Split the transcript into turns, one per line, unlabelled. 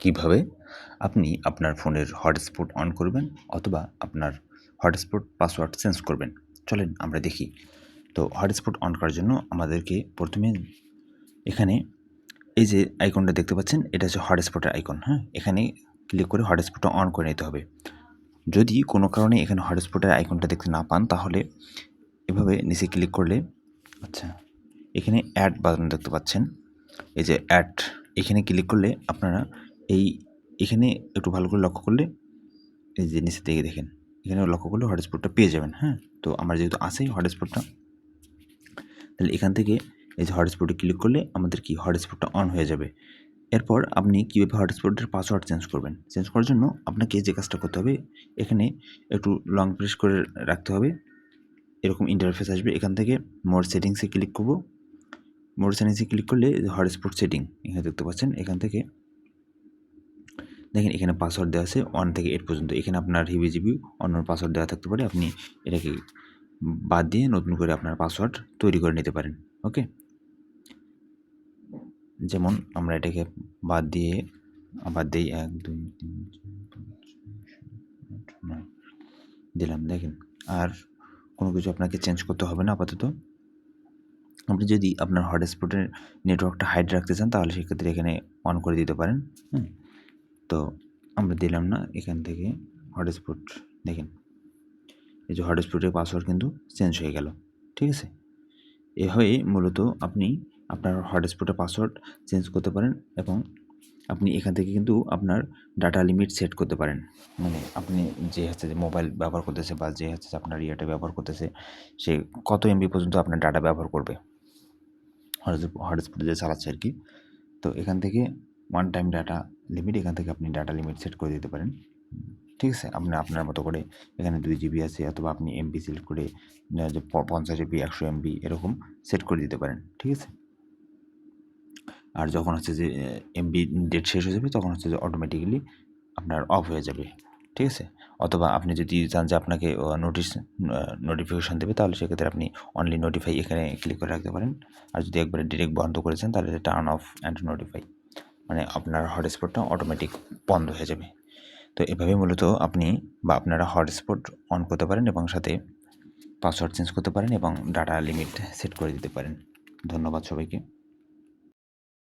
কীভাবে আপনি আপনার ফোনের হটস্পট অন করবেন অথবা আপনার হটস্পট পাসওয়ার্ড চেঞ্জ করবেন। চলেন আমরা দেখি। তো হটস্পট অন করার জন্য আমাদেরকে প্রথমে এখানে এই যে আইকনটা দেখতে পাচ্ছেন, এটা হচ্ছে হটস্পটের আইকন হ্যাঁ? এখানে ক্লিক করে হটস্পটটা অন করে নিতে হবে। যদি কোনো কারণে এখানে হটস্পটের আইকনটা দেখতে না পান, তাহলে এভাবে নিচে ক্লিক করলে আচ্ছা এখানে অ্যাড বাটন দেখতে পাচ্ছেন। এই যে অ্যাড এখানে ক্লিক করলে আপনারা এই এখানে একটু ভালো করে লক্ষ্য করলে এই যে নিচে দিকে দেখেন এখানে লক্ষ্য করলে হটস্পটটা পেয়ে যাবেন হ্যাঁ? তো আমার যেহেতু আছেই হটস্পটটা তাহলে এখান থেকে এই যে হটস্পটে ক্লিক করলে আমাদের কি হটস্পটটা অন হয়ে যাবে। এরপর আপনি কীভাবে হটস্পটের পাসওয়ার্ড চেঞ্জ করবেন? চেঞ্জ করার জন্য আপনাকে যে কাজটা করতে হবে, এখানে একটু লং প্রেস করে রাখতে হবে। এরকম ইন্টারফেস আসবে, এখান থেকে মোর সেটিংসে ক্লিক করব। মোর সেটিংসে ক্লিক করলে হটস্পট সেটিং এখানে দেখতে পাচ্ছেন, এখান থেকে দেখেন এখানে পাসওয়ার্ড দেওয়া আছে ওয়ান থেকে এইট পর্যন্ত। এখানে আপনার হিবিজিবি অন্য পাসওয়ার্ড দেওয়া থাকতে পারে, আপনি এটাকে বাদ দিয়ে নতুন করে আপনার পাসওয়ার্ড তৈরি করে নিতে পারেন ওকে যেমন আমরা এটাকে বাদ দিয়ে বাদ দিই এক, দুই, তিন নয় দিলাম, দেখেন। আর কোনো কিছু আপনাকে চেঞ্জ করতে হবে না আপাতত। আপনি যদি আপনার হটস্পটের নেটওয়ার্কটা হাইড রাখতে চান, তাহলে সেক্ষেত্রে এখানে অন করে দিতে পারেন, হুম? তো আমরা দিলাম না এখান থেকে হটস্পট দেখেন। এই যে হটস্পটের পাসওয়ার্ড কিন্তু চেঞ্জ হয়ে গেল, ঠিক আছে? এভাবে মূলত আপনি আপনার হটস্পটের পাসওয়ার্ড চেঞ্জ করতে পারেন এবং আপনি এখান থেকে কিন্তু আপনার ডাটা লিমিট সেট করতে পারেন। মানে আপনি যে হচ্ছে যে মোবাইল ব্যবহার করতেছে বা যে হচ্ছে আপনার ইয়েটা ব্যবহার করতেছে, সে কত এমবি পর্যন্ত আপনার ডাটা ব্যবহার করবে। হটস্পট যে চালাচ্ছে আর কি। তো এখান থেকে ওয়ান টাইম ডাটা লিমিট এখান থেকে আপনি ডাটা লিমিট সেট করে দিতে পারেন। ঠিক আছে? আপনি আপনার মতো করে এখানে দুই জিবি আছে অথবা আপনি এমবি সিলেক্ট করে পঞ্চাশ এমবি একশো এমবি এরকম সেট করে দিতে পারেন। ঠিক আছে? আর যখন হচ্ছে যে এমবি ডেট শেষ হয়ে যাবে, তখন হচ্ছে যে অটোমেটিক্যালি আপনার অফ হয়ে যাবে। ঠিক আছে? অথবা আপনি যদি চান যে আপনাকে নোটিশ নোটিফিকেশান দেবে, তাহলে সেক্ষেত্রে আপনি অনলি নোটিফাই এখানে ক্লিক করে রাখতে পারেন। আর যদি একবারে ডিরেক্ট বন্ধ করেছেন, তাহলে টার্ন অফ অ্যান্ড নোটিফাই মানে আপনার হটস্পটটা অটোমেটিক বন্ধ হয়ে যাবে। তো এভাবে মূলত আপনি বা আপনারা হটস্পট অন করতে পারেন এবং সাথে পাসওয়ার্ড চেঞ্জ করতে পারেন এবং ডাটা লিমিট সেট করে দিতে পারেন। ধন্যবাদ সবাইকে।